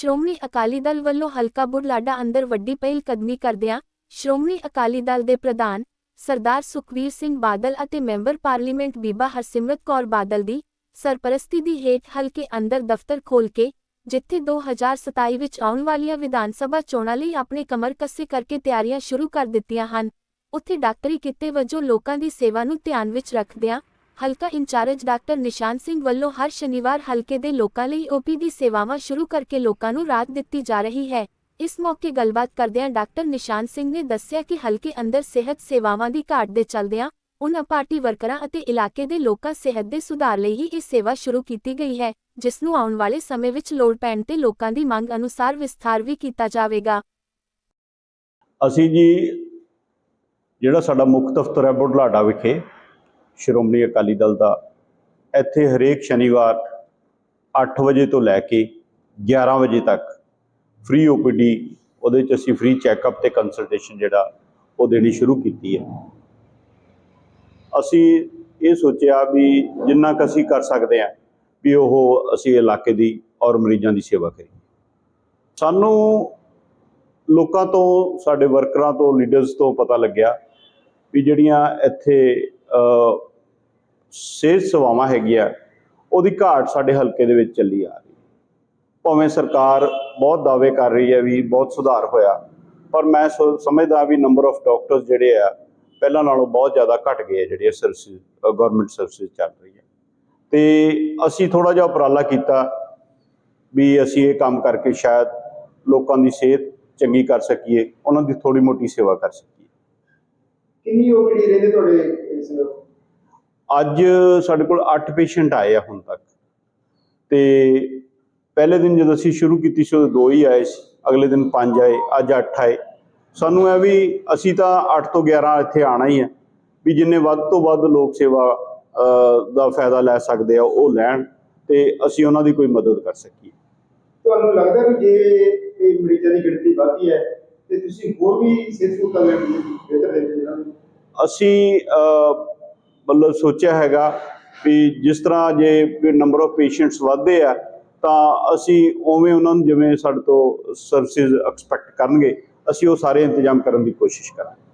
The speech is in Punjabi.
ਸ਼੍ਰੋਮਣੀ ਅਕਾਲੀ ਦਲ ਵੱਲੋਂ ਹਲਕਾ ਬੁਰਲਾਡਾ ਅੰਦਰ ਵੱਡੀ ਪਹਿਲ ਕਦਮੀ ਕਰਦਿਆਂ ਸ਼੍ਰੋਮਣੀ ਅਕਾਲੀ ਦਲ ਦੇ ਪ੍ਰਧਾਨ ਸਰਦਾਰ ਸੁਖਵੀਰ ਸਿੰਘ ਬਾਦਲ ਅਤੇ ਮੈਂਬਰ ਪਾਰਲੀਮੈਂਟ ਬੀਬਾ ਹਰਸਿਮਰਤ ਕੌਰ ਬਾਦਲ ਦੀ ਸਰਪ੍ਰਸਤੀ ਦੀ ਹੇਠ ਹਲਕੇ ਅੰਦਰ ਦਫ਼ਤਰ ਖੋਲ ਕੇ, ਜਿੱਥੇ 2027 ਵਿੱਚ ਆਉਣ ਵਾਲੀਆਂ ਵਿਧਾਨ ਸਭਾ ਚੋਣਾਂ ਲਈ ਆਪਣੇ ਕਮਰ ਕੱਸੇ ਕਰਕੇ ਤਿਆਰੀਆਂ ਸ਼ੁਰੂ ਕਰ ਦਿੱਤੀਆਂ ਹਨ। ਉੱਥੇ ਡਾਕਟਰੀ ਕਿੱਤੇ ਵਜੋਂ ਲੋਕਾਂ ਦੀ ਸੇਵਾ ਨੂੰ ਧਿਆਨ ਵਿੱਚ ਰੱਖਦਿਆਂ ਹਲਕਾ ਇੰਚਾਰਜ ਡਾਕਟਰ ਨਿਸ਼ਾਨ ਸਿੰਘ ਵੱਲੋਂ ਹਰ ਸ਼ਨੀਵਾਰ ਹਲਕੇ ਦੇ ਲੋਕਾਂ ਲਈ ਓਪੀਡੀ ਸੇਵਾਵਾਂ ਸ਼ੁਰੂ ਕਰਕੇ ਲੋਕਾਂ ਨੂੰ ਰਾਹਤ ਦਿੱਤੀ ਜਾ ਰਹੀ ਹੈ। ਇਸ ਮੌਕੇ ਗੱਲਬਾਤ ਕਰਦਿਆਂ ਡਾਕਟਰ ਨਿਸ਼ਾਨ ਸਿੰਘ ਨੇ ਦੱਸਿਆ ਕਿ ਹਲਕੇ ਅੰਦਰ ਸਿਹਤ ਸੇਵਾਵਾਂ ਦੀ ਘਾਟ ਦੇ ਚੱਲਦਿਆਂ ਉਨ੍ਹਾਂ ਪਾਰਟੀ ਵਰਕਰਾਂ ਅਤੇ ਇਲਾਕੇ ਦੇ ਲੋਕਾਂ ਸਿਹਤ ਦੇ ਸੁਧਾਰ ਲਈ ਹੀ ਇਹ ਸੇਵਾ ਸ਼ੁਰੂ ਕੀਤੀ ਗਈ ਹੈ, ਜਿਸ ਨੂੰ ਆਉਣ ਵਾਲੇ ਸਮੇਂ ਵਿੱਚ ਲੋੜ ਪੈਣ ਤੇ ਲੋਕਾਂ ਦੀ ਮੰਗ ਅਨੁਸਾਰ ਵਿਸਥਾਰ ਵੀ ਕੀਤਾ ਜਾਵੇਗਾ। ਅਸੀਂ ਜੀ, ਜਿਹੜਾ ਸਾਡਾ ਮੁੱਖ ਦਫ਼ਤਰ ਹੈ ਬੁਢਲਾਡਾ ਵਿਖੇ ਸ਼੍ਰੋਮਣੀ ਅਕਾਲੀ ਦਲ ਦਾ। ਇੱਥੇ ਹਰੇਕ ਸ਼ਨੀਵਾਰ 8 ਵਜੇ ਤੋਂ ਲੈ ਕੇ 11 ਵਜੇ ਤੱਕ ਫ੍ਰੀ ਓਪੀਡੀ ਉਹਦੇ ਚ ਅਸੀਂ ਫ੍ਰੀ ਚੈੱਕਅਪ ਤੇ ਕੰਸਲਟੇਸ਼ਨ ਜਿਹੜਾ, ਉਹ ਦੇਣੀ ਸ਼ੁਰੂ ਕੀਤੀ ਹੈ। ਅਸੀਂ ਇਹ ਸੋਚਿਆ ਵੀ ਜਿੰਨਾ ਕੁ ਅਸੀਂ ਕਰ ਸਕਦੇ ਹਾਂ ਵੀ ਉਹ ਅਸੀਂ ਇਲਾਕੇ ਦੀ ਔਰ ਮਰੀਜ਼ਾਂ ਦੀ ਸੇਵਾ ਕਰੀਏ। ਸਾਨੂੰ ਲੋਕਾਂ ਤੋਂ, ਸਾਡੇ ਵਰਕਰਾਂ ਤੋਂ ਲੀਡਰਸ ਤੋਂ ਪਤਾ ਲੱਗਿਆ ਵੀ ਜਿਹੜੀਆਂ ਇੱਥੇ ਸਿਹਤ ਸੇਵਾਵਾਂ ਹੈਗੀਆਂ ਉਹਦੀ ਘਾਟ ਸਾਡੇ ਹਲਕੇ ਦੇ ਵਿੱਚ ਚੱਲੀ ਆ ਰਹੀ। ਭਾਵੇਂ ਸਰਕਾਰ ਬਹੁਤ ਦਾਅਵੇ ਕਰ ਰਹੀ ਹੈ ਵੀ ਬਹੁਤ ਸੁਧਾਰ ਹੋਇਆ, ਪਰ ਮੈਂ ਸਮਝਦਾ ਵੀ ਨੰਬਰ ਆਫ ਡਾਕਟਰਸ ਜਿਹੜੇ ਆ, ਪਹਿਲਾਂ ਨਾਲੋਂ ਬਹੁਤ ਜ਼ਿਆਦਾ ਘਟ ਗਏ ਆ ਸਰਵਿਸ ਗਵਰਨਮੈਂਟ ਸਰਵਿਸ ਚੱਲ ਰਹੀ ਹੈ। ਤੇ ਅਸੀਂ ਥੋੜਾ ਜਿਹਾ ਉਪਰਾਲਾ ਕੀਤਾ ਵੀ ਅਸੀਂ ਇਹ ਕੰਮ ਕਰਕੇ ਸ਼ਾਇਦ ਲੋਕਾਂ ਦੀ ਸਿਹਤ ਚੰਗੀ ਕਰ ਸਕੀਏ, ਉਹਨਾਂ ਦੀ ਥੋੜੀ ਮੋਟੀ ਸੇਵਾ ਕਰ ਸਕੀਏ। ਕਿੰਨੀ ਓਪੀਡੀ ਰਹਿੰਦੇ ਤੁਹਾਡੇ ਅੱਜ ਸਾਡੇ ਕੋਲ 8 ਪੇਸ਼ੈਂਟ ਆਏ ਆ ਹੁਣ ਤੱਕ। ਤੇ ਪਹਿਲੇ ਦਿਨ ਜਦੋਂ ਅਸੀਂ ਸ਼ੁਰੂ ਕੀਤੀ ਸੀ ਉਦੋਂ ਦੋ ਹੀ ਆਏ ਸੀ। ਅਗਲੇ ਦਿਨ ਪੰਜ ਆਏ ਅੱਜ 8 ਆਏ। ਸਾਨੂੰ ਇਹ ਵੀ ਅਸੀਂ ਤਾਂ 8 ਤੋਂ 11 ਇੱਥੇ ਆਣਾ ਹੀ ਹੈ ਵੀ ਜਿੰਨੇ ਵੱਧ ਤੋਂ ਵੱਧ ਲੋਕ ਸੇਵਾ ਦਾ ਫਾਇਦਾ ਲੈ ਸਕਦੇ ਆ ਉਹ ਲੈਣ ਤੇ ਅਸੀਂ ਉਹਨਾਂ ਦੀ ਕੋਈ ਮਦਦ ਕਰ ਸਕੀਏ। ਤੁਹਾਨੂੰ ਲੱਗਦਾ ਵੀ ਜੇ ਇਹ ਮਰੀਜ਼ਾਂ ਦੀ ਗਿਣਤੀ ਵਧਦੀ ਹੈ ਤੇ ਤੁਸੀਂ ਹੋਰ ਵੀ ਸਿਹਤ ਸਹੂਲਤਾਂ ਲੈਣ ਦੀ ਬਿਹਤਰ ਦੇ ਅਸੀਂ ਮਤਲਬ ਸੋਚਿਆ ਹੈਗਾ ਵੀ ਜਿਸ ਤਰ੍ਹਾਂ ਜੇ ਨੰਬਰ ਆਫ ਪੇਸ਼ੈਂਟਸ ਵਧਦੇ ਆ, ਤਾਂ ਅਸੀਂ ਉਵੇਂ ਉਹਨਾਂ ਨੂੰ ਜਿਵੇਂ ਸਾਡੇ ਤੋਂ ਸਰਵਿਸਿਜ਼ ਐਕਸਪੈਕਟ ਕਰਨਗੇ, ਅਸੀਂ ਉਹ ਸਾਰੇ ਇੰਤਜ਼ਾਮ ਕਰਨ ਦੀ ਕੋਸ਼ਿਸ਼ ਕਰਾਂਗੇ।